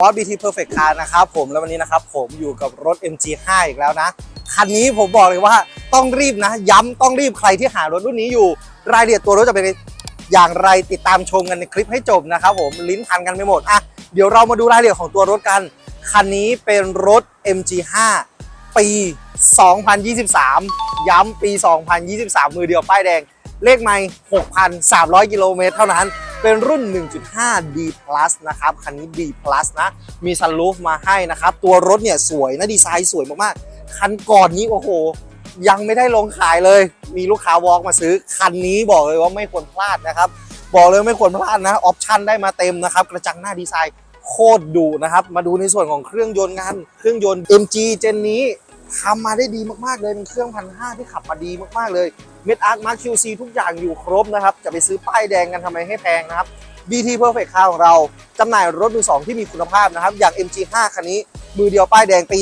บอส BT Perfect Car นะครับผมแล้ววันนี้นะครับผมอยู่กับรถ MG5 อีกแล้วนะ คันนี้ผมบอกเลยว่าต้องรีบนะ ย้ำต้องรีบใครที่หารถรุ่นนี้อยู่ รายละเอียดตัวรถจะเป็นอย่างไรติดตามชมกันในคลิปให้จบนะครับผมลิ้นพันกันไปหมดอะเดี๋ยวเรามาดูรายละเอียดของตัวรถกัน คันนี้เป็นรถ MG5 ปี 2023 ย้ำปี 2023 มือเดียวป้ายแดง เลขไม่6,300 กิโลเมตรเท่านั้น เป็นรุ่น 1.5 D Plus นะครับ คันนี้ D Plus นะ มีซันรูฟมาให้นะครับ ตัวรถเนี่ยสวยนะ ดีไซน์สวยมากๆ คันก่อนนี้โอ้โห ยังไม่ได้ลงขายเลย มีลูกค้าวอล์กมาซื้อ คันนี้บอกเลยว่าไม่ควรพลาดนะครับ บอกเลยไม่ควรพลาดนะ ออปชั่นได้มาเต็มนะครับ กระจังหน้าดีไซน์โคตรดุนะครับ มาดูในส่วนของเครื่องยนต์กัน เครื่องยนต์ MG เจนนี้ ทำมาได้ดีมากๆเลยเป็นเครื่องพันห้าที่ขับมาดีมากๆเลยเม็ดอาร์ตมาร์คิวซีทุกอย่างอยู่ครบนะครับ จะไปซื้อป้ายแดงกันทำไมให้แพงนะครับ BT Perfect Car ของเราจำหน่ายรถมือสองที่มีคุณภาพนะครับ อย่าง MG5 คันนี้ มือเดียวป้ายแดงปี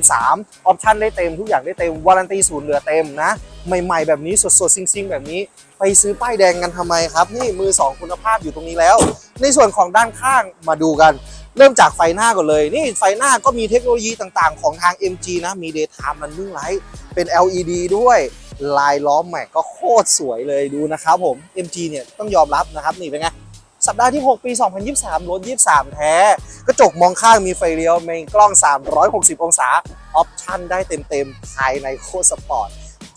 2023 ออปชั่นได้เต็มทุกอย่างได้เต็ม วารันตีศูนย์เหลือเต็มนะ ใหม่ๆ แบบนี้สดๆ ซิงๆ แบบนี้ ไปซื้อป้ายแดงกันทำไมครับ นี่มือ2คุณภาพอยู่ตรงนี้แล้ว ในส่วนของด้านข้างมาดูกัน เริ่มจากไฟหน้าก่อนเลย นี่ไฟหน้าก็มีเทคโนโลยีต่างๆ ของทาง MG นะ มี Daytime Running Light เป็น LED ด้วย ลายล้อมแม็กก็โคตรสวยเลยดูนะครับผม MG เนี่ยต้องยอมรับนะครับนี่เป็นไงสัปดาห์ที่ 6 ปี 2023 รถ 23 แท้ กระจกมองข้างมีไฟเลี้ยวมีกล้อง 360 องศา ออปชั่นได้เต็มๆ ภายในโคตรสปอร์ต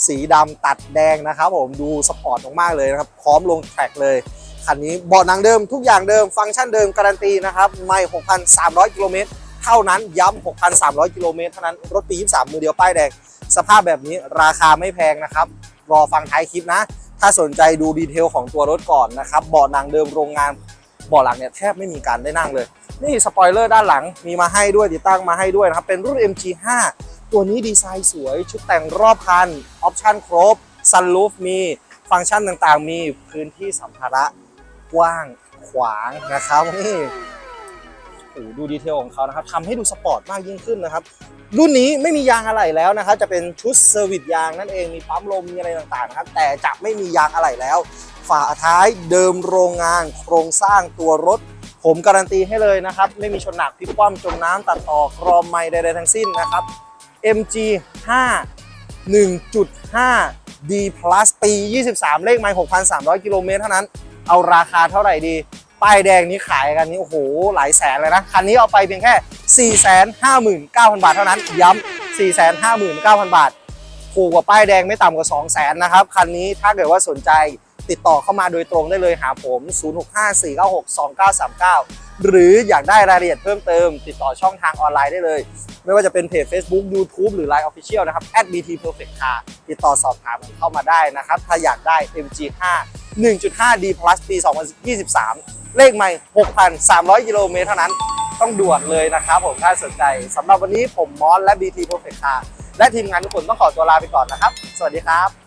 สีดำตัดแดงนะครับผม ดูสปอร์ตมากๆเลยนะครับ พร้อมลงแทร็กเลย คันนี้เบาะหนังเดิมทุกอย่างเดิมฟังก์ชันเดิมการันตีนะครับไม่6,300 กิโลเมตรเท่านั้นย้ำ6,300 กิโลเมตรเท่านั้นรถปี 23 มือเดียวป้ายแดงสภาพแบบนี้ราคาไม่แพงนะครับ รอฟังท้ายคลิปนะ ถ้าสนใจดูดีเทลของตัวรถก่อนนะครับเบาะหนังเดิมโรงงานเบาะหลังเนี่ยแทบไม่มีการได้นั่งเลย นี่สปอยเลอร์ด้านหลังมีมาให้ด้วยติดตั้งมาให้ด้วยนะครับ เป็นรุ่น MG5 ตัวนี้ดีไซน์สวย ชุดแต่งรอบคัน ออปชั่นครบซันรูฟมี ฟังก์ชันต่างๆ มีพื้นที่สัมภาระ กว้างขวางนะครับนี่โอ้ดูดีเทลของเขานะครับทำให้ดูสปอร์ตมากยิ่งขึ้นนะครับ รุ่นนี้ไม่มียางอะไหล่แล้วนะครับ จะเป็นชุดเซอร์วิสยางนั่นเองมีปั๊มลมมีอะไรต่างๆนะครับ แต่จะไม่มียางอะไหล่แล้ว ฝาท้ายเดิมโรงงาน โครงสร้างตัวรถ ผมการันตีให้เลยนะครับ ไม่มีชนหนักพลิกคว่ำจมน้ำตัดต่อกรอมไม่ใดๆทั้งสิ้นนะครับ MG 5 1.5 D Plus ปี 23 เลขไม่6,300 กิโลเมตรเท่านั้น เอาราคาเท่าไหร่ดี ป้ายแดงนี้ขายกันนี่โอ้โหหลายแสนเลยนะ คันนี้เอาไปเพียงแค่ 459,000 บาทเท่านั้นย้ำ 459,000 บาทถูกกว่าป้ายแดงไม่ต่ำกว่า 2 0 0 0 0 0นะครับ คันนี้ถ้าเกิดว่าสนใจติดต่อเข้ามาโดยตรงได้เลยหาผม 0654962939 หรืออยากได้รายละเอียดเพิ่มเติม ติดต่อช่องทางออนไลน์ได้เลย ไม่ว่าจะเป็นเพจ Facebook YouTube หรือ Line Official นะครับ @bt perfect car ติดต่อสอบถามเข้ามาได้นะครับ ถ้าอยากได้ MG5 1.5 D Plus ปี 2023 เลขใหม่ 6,300 กิโลเมตรเท่านั้น ต้องด่วนเลยนะครับผมถ้าสนใจสำหรับวันนี้ผมมอสและ BT Perfect Car และทีมงานทุกคนต้องขอตัวลาไปก่อนนะครับ สวัสดีครับ